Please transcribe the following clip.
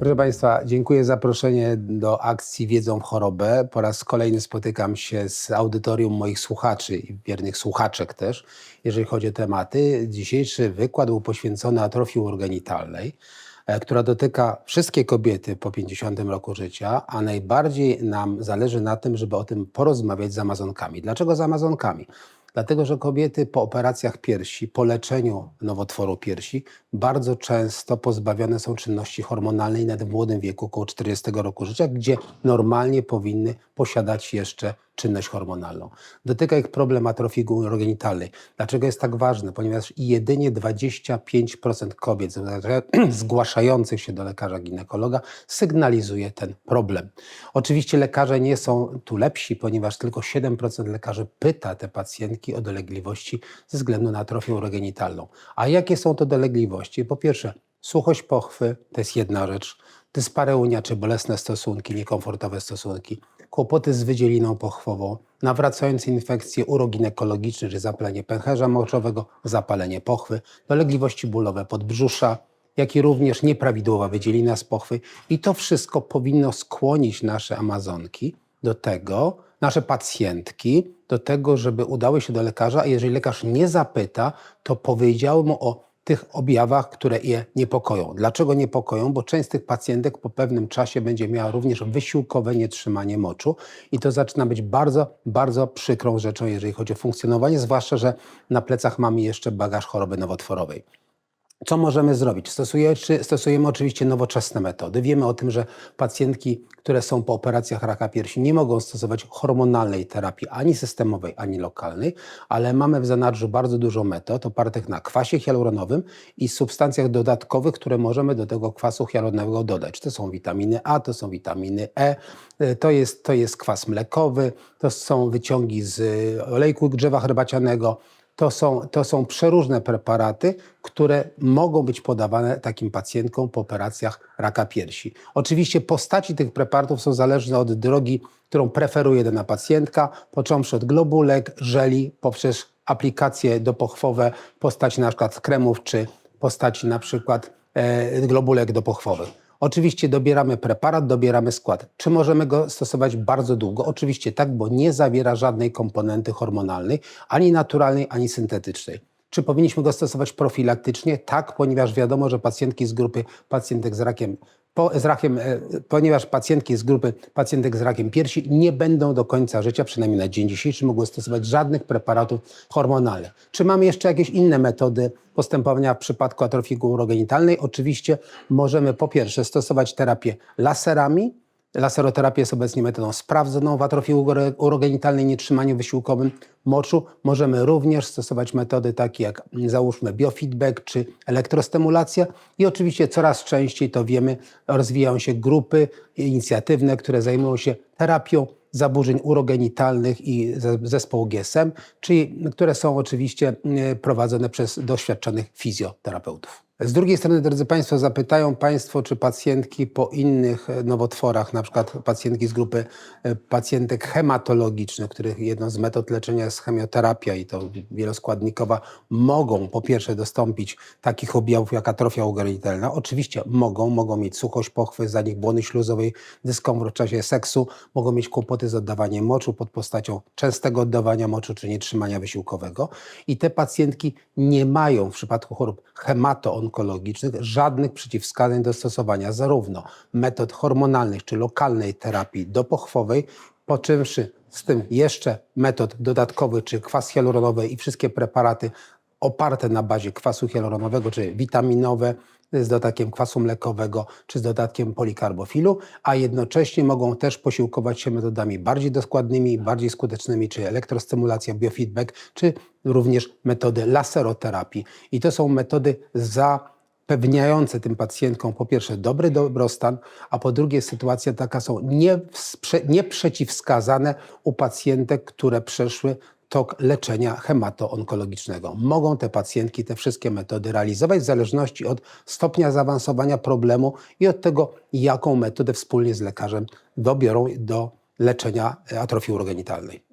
Proszę Państwa, dziękuję za zaproszenie do akcji Wiedzą w chorobę. Po raz kolejny spotykam się z audytorium moich słuchaczy i wiernych słuchaczek też, jeżeli chodzi o tematy. Dzisiejszy wykład był poświęcony atrofii urogenitalnej, e, która dotyka wszystkie kobiety po 50 roku życia, a najbardziej nam zależy na tym, żeby o tym porozmawiać z Amazonkami. Dlaczego z Amazonkami? Dlatego, że kobiety po operacjach piersi, po leczeniu nowotworu piersi, bardzo często pozbawione są czynności hormonalnej nawet w młodym wieku, około 40 roku życia, gdzie normalnie powinny posiadać jeszcze czynność hormonalną. Dotyka ich problem atrofii urogenitalnej. Dlaczego jest tak ważne? Ponieważ jedynie 25% kobiet zgłaszających się do lekarza ginekologa sygnalizuje ten problem. Oczywiście lekarze nie są tu lepsi, ponieważ tylko 7% lekarzy pyta te pacjentki o dolegliwości ze względu na atrofię urogenitalną. A jakie są to dolegliwości? Po pierwsze, suchość pochwy to jest jedna rzecz, dyspareunia czy bolesne stosunki, niekomfortowe stosunki, kłopoty z wydzieliną pochwową, nawracające infekcje uroginekologiczne czy zapalenie pęcherza moczowego, zapalenie pochwy, dolegliwości bólowe podbrzusza, jak i również nieprawidłowa wydzielina z pochwy. I to wszystko powinno skłonić nasze Amazonki do tego, nasze pacjentki, do tego, żeby udały się do lekarza, a jeżeli lekarz nie zapyta, to powiedziały mu o tych objawach, które je niepokoją. Dlaczego niepokoją? Bo część z tych pacjentek po pewnym czasie będzie miała również wysiłkowe nietrzymanie moczu i to zaczyna być bardzo, bardzo przykrą rzeczą, jeżeli chodzi o funkcjonowanie, zwłaszcza, że na plecach mamy jeszcze bagaż choroby nowotworowej. Co możemy zrobić? Stosujemy, stosujemy oczywiście nowoczesne metody. Wiemy o tym, że pacjentki, które są po operacjach raka piersi, nie mogą stosować hormonalnej terapii ani systemowej, ani lokalnej, ale mamy w zanadrzu bardzo dużo metod opartych na kwasie hialuronowym i substancjach dodatkowych, które możemy do tego kwasu hialuronowego dodać. To są witaminy A, to są witaminy E, to jest, to jest kwas mlekowy, to są wyciągi z olejku drzewa herbacianego, to są, to są przeróżne preparaty, które mogą być podawane takim pacjentkom po operacjach raka piersi. Oczywiście postaci tych preparatów są zależne od drogi, którą preferuje dana pacjentka, począwszy od globulek, żeli, poprzez aplikacje dopochwowe, postaci na przykład kremów, czy postaci na przykład e, globulek dopochwowych. Oczywiście dobieramy preparat, dobieramy skład. Czy możemy go stosować bardzo długo? Oczywiście tak, bo nie zawiera żadnej komponenty hormonalnej, ani naturalnej, ani syntetycznej. Czy powinniśmy go stosować profilaktycznie? Tak, ponieważ wiadomo, że pacjentki z grupy pacjentek z rakiem po, z rakiem, e, ponieważ pacjentki z grupy pacjentek z rakiem piersi nie będą do końca życia, przynajmniej na dzień dzisiejszy, mogły stosować żadnych preparatów hormonalnych. Czy mamy jeszcze jakieś inne metody postępowania w przypadku atrofii urogenitalnej? Oczywiście możemy po pierwsze stosować terapię laserami, Laseroterapia jest obecnie metodą sprawdzoną w atrofii urogenitalnej, nietrzymaniu wysiłkowym moczu. Możemy również stosować metody takie jak załóżmy biofeedback czy elektrostymulacja i oczywiście coraz częściej to wiemy, rozwijają się grupy inicjatywne, które zajmują się terapią zaburzeń urogenitalnych i zespołu GSM, czyli które są oczywiście e, prowadzone przez doświadczonych fizjoterapeutów. Z drugiej strony, drodzy Państwo, zapytają Państwo, czy pacjentki po innych e, nowotworach, na przykład pacjentki z grupy e, pacjentek hematologicznych, których jedną z metod leczenia jest chemioterapia i to wieloskładnikowa, mogą po pierwsze dostąpić takich objawów jak atrofia urogenitalna. Oczywiście mogą, mogą mieć suchość pochwy, zanik błony śluzowej, dyskomfort w czasie seksu, mogą mieć kłopoty z oddawaniem moczu pod postacią częstego oddawania moczu czy nietrzymania wysiłkowego. I te pacjentki nie mają w przypadku chorób hemato onkologicznych żadnych przeciwwskazań do stosowania zarówno metod hormonalnych czy lokalnej terapii dopochwowej, poczynszy z tym jeszcze metod dodatkowych, czy kwas hialuronowy i wszystkie preparaty oparte na bazie kwasu hialuronowego, czy witaminowe, z dodatkiem kwasu mlekowego czy z dodatkiem polikarbofilu, a jednocześnie mogą też posiłkować się metodami bardziej doskładnymi, bardziej skutecznymi, czy elektrostymulacja, biofeedback, czy również metody laseroterapii. I to są metody zapewniające tym pacjentkom po pierwsze dobry dobrostan, a po drugie sytuacja taka są nieprzeciwwskazane u pacjentek, które przeszły tok leczenia hematoonkologicznego. Mogą te pacjentki te wszystkie metody realizować w zależności od stopnia zaawansowania problemu i od tego, jaką metodę wspólnie z lekarzem dobiorą do leczenia atrofii urogenitalnej.